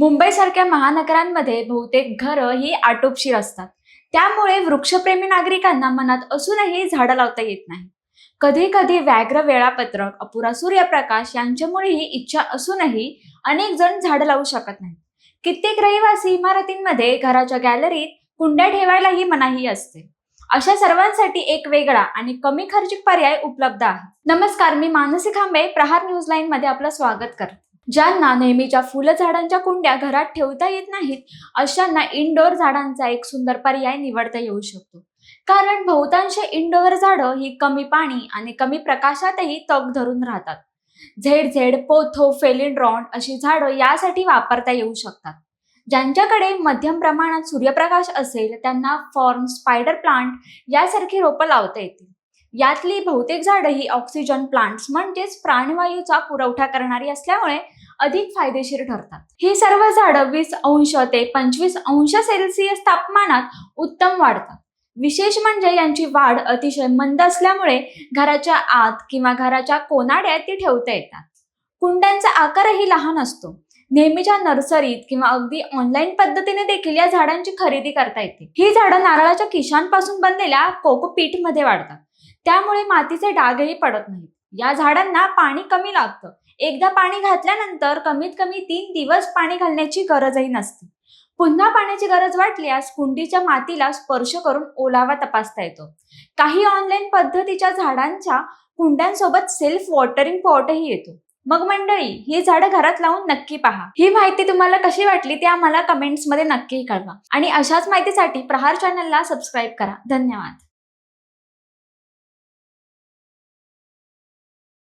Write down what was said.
मुंबईसारख्या महानगरांमध्ये बहुतेक घरं ही आटोपशीर असतात. त्यामुळे वृक्षप्रेमी नागरिकांना मनात असूनही झाडं लावता येत नाही. कधी कधी व्याघ्र वेळापत्रक अपुरा सूर्यप्रकाश यांच्यामुळे ही इच्छा असूनही अनेक जण झाडं लावू शकत नाही कित्येक रहिवासी इमारतींमध्ये घराच्या गॅलरीत कुंड्या ठेवायलाही मनाही असते. अशा सर्वांसाठी एक वेगळा आणि कमी खर्चिक पर्याय उपलब्ध आहे. नमस्कार मी मानसी खांबे प्रहार न्यूज लाईन मध्ये आपलं स्वागत करते. ज्यांना नेहमीच्या फुलझाडांच्या कुंड्या घरात ठेवता येत नाहीत अशांना इनडोअर झाडांचा एक सुंदर पर्याय निवडता येऊ शकतो. कारण बहुतांश इनडोअर झाडं ही कमी पाणी आणि कमी प्रकाशातही तग धरून राहतात. झेड झेड पोथो फेलिंड्रॉन अशी झाडं यासाठी वापरता येऊ शकतात. ज्यांच्याकडे मध्यम प्रमाणात सूर्यप्रकाश असेल त्यांना फॉर्म स्पायडर प्लांट यासारखी रोपं लावता येतील. यातली बहुतेक झाडं ही ऑक्सिजन प्लांट्स म्हणजेच प्राणवायूचा पुरवठा करणारी असल्यामुळे अधिक फायदेशीर ठरतात. ही सर्व झाडं वीस अंश ते पंचवीस अंश सेल्सिअस तापमानात उत्तम वाढतात. विशेष म्हणजे यांची वाढ अतिशय मंद असल्यामुळे घराच्या आत किंवा घराच्या कोनाड्यात ती ठेवता येतात. कुंड्यांचा आकारही लहान असतो. नेहमीच्या नर्सरीत किंवा अगदी ऑनलाईन पद्धतीने देखील या झाडांची खरेदी करता येते. ही झाडं नारळाच्या किशांपासून बनलेल्या कोकोपीठमध्ये वाढतात. त्यामुळे मातीचे डागही पडत नाहीत. या झाडांना पाणी कमी लागतं. एकदा पाणी घातल्यानंतर कमीत कमी तीन दिवस पाणी घालण्याची गरजही नसते. पुन्हा पाण्याची गरज वाटल्यास कुंडीच्या मातीला स्पर्श करून ओलावा तपासता येतो. काही ऑनलाईन पद्धतीच्या झाडांच्या कुंड्यांसोबत सेल्फ वॉटरिंग पॉटही येतो. मग मंडळी ही झाडं घरात लावून नक्की पहा. ही माहिती तुम्हाला कशी वाटली ते आम्हाला कमेंट्समध्ये नक्की कळवा. आणि अशाच माहितीसाठी प्रहार चॅनलला सबस्क्राईब करा. धन्यवाद.